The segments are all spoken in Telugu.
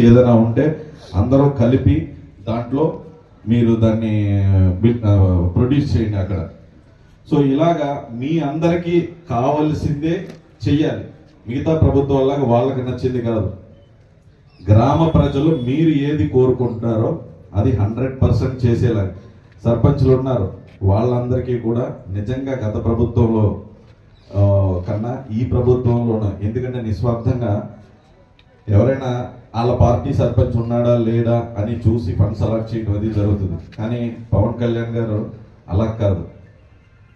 సమస్య ఏదైనా ఉంటే అందరూ కలిపి దాంట్లో మీరు దాన్ని ప్రొడ్యూస్ చేయండి అక్కడ. సో ఇలాగా మీ అందరికీ కావలసిందే చెయ్యాలి. మిగతా ప్రభుత్వాలాగా వాళ్ళకి నచ్చింది కాదు. గ్రామ ప్రజలు మీరు ఏది కోరుకుంటున్నారో అది హండ్రెడ్ పర్సెంట్ చేసేలా. సర్పంచ్లు ఉన్నారు. వాళ్ళందరికీ కూడా నిజంగా గత ప్రభుత్వంలో కన్నా ఈ ప్రభుత్వంలోనూ. ఎందుకంటే నిస్వార్థంగా ఎవరైనా వాళ్ళ పార్టీ సర్పంచ్ ఉన్నాడా లేడా అని చూసి ఫండ్స్ అలాట్ చేయడం అది జరుగుతుంది. కానీ పవన్ కళ్యాణ్ గారు అలా కాదు.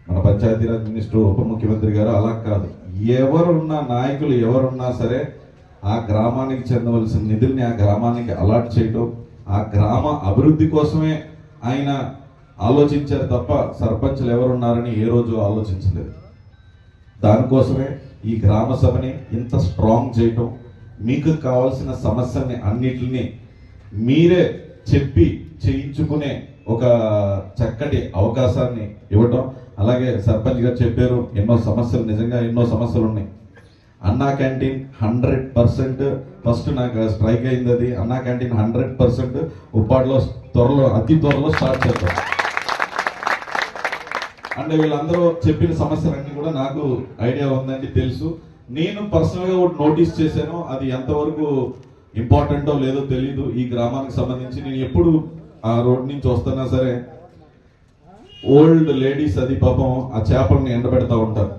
మన పంచాయతీరాజ్ మినిస్టర్ ఉప ముఖ్యమంత్రి గారు అలా కాదు. ఎవరున్న నాయకులు ఎవరున్నా సరే ఆ గ్రామానికి చెందవలసిన నిధుల్ని ఆ గ్రామానికి అలాట్ చేయడం ఆ గ్రామ అభివృద్ధి కోసమే ఆయన ఆలోచించారు తప్ప సర్పంచ్లు ఎవరున్నారని ఏ రోజు ఆలోచించలేదు. దానికోసమే ఈ గ్రామ సభని ఇంత స్ట్రాంగ్ చేయటం మీకు కావాల్సిన సమస్యల్ని అన్నిటిని మీరే చెప్పి చేయించుకునే ఒక చక్కటి అవకాశాన్ని ఇవ్వటం. అలాగే సర్పంచ్ గారు చెప్పారు ఎన్నో సమస్యలు నిజంగా ఎన్నో సమస్యలు ఉన్నాయి. Anna canteen hundred percent first నాకు స్ట్రైక్ అయింది అది. అన్నా క్యాంటీన్ హండ్రెడ్ పర్సెంట్ ఉప్పాడులో త్వరలో అతి త్వరలో స్టార్ట్ చేద్దాం. అంటే వీళ్ళందరూ చెప్పిన సమస్యలన్నీ కూడా నాకు ఐడియా ఉందండి తెలుసు. నేను పర్సనల్గా ఒకటి నోటీస్ చేశాను. అది ఎంతవరకు ఇంపార్టెంటో లేదో తెలియదు ఈ గ్రామానికి సంబంధించి నేను ఎప్పుడు ఆ రోడ్ నుంచి వస్తున్నా సరే ఓల్డ్ లేడీస్ అది పాపం ఆ చేపల్ని ఎండబెడతా ఉంటారు.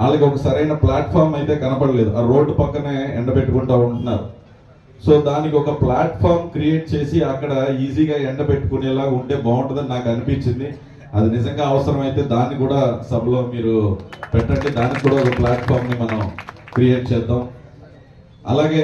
వాళ్ళకి ఒక సరైన ప్లాట్ఫామ్ అయితే కనపడలేదు. ఆ రోడ్డు పక్కనే ఎండబెట్టుకుంటూ ఉంటున్నారు. సో దానికి ఒక ప్లాట్ఫామ్ క్రియేట్ చేసి అక్కడ ఈజీగా ఎండబెట్టుకునేలా ఉంటే బాగుంటుందని నాకు అనిపించింది. అది నిజంగా అవసరమైతే దాన్ని కూడా సభలో మీరు పెట్టండి. దానికి కూడా ఒక ప్లాట్ఫామ్ని మనం క్రియేట్ చేద్దాం. అలాగే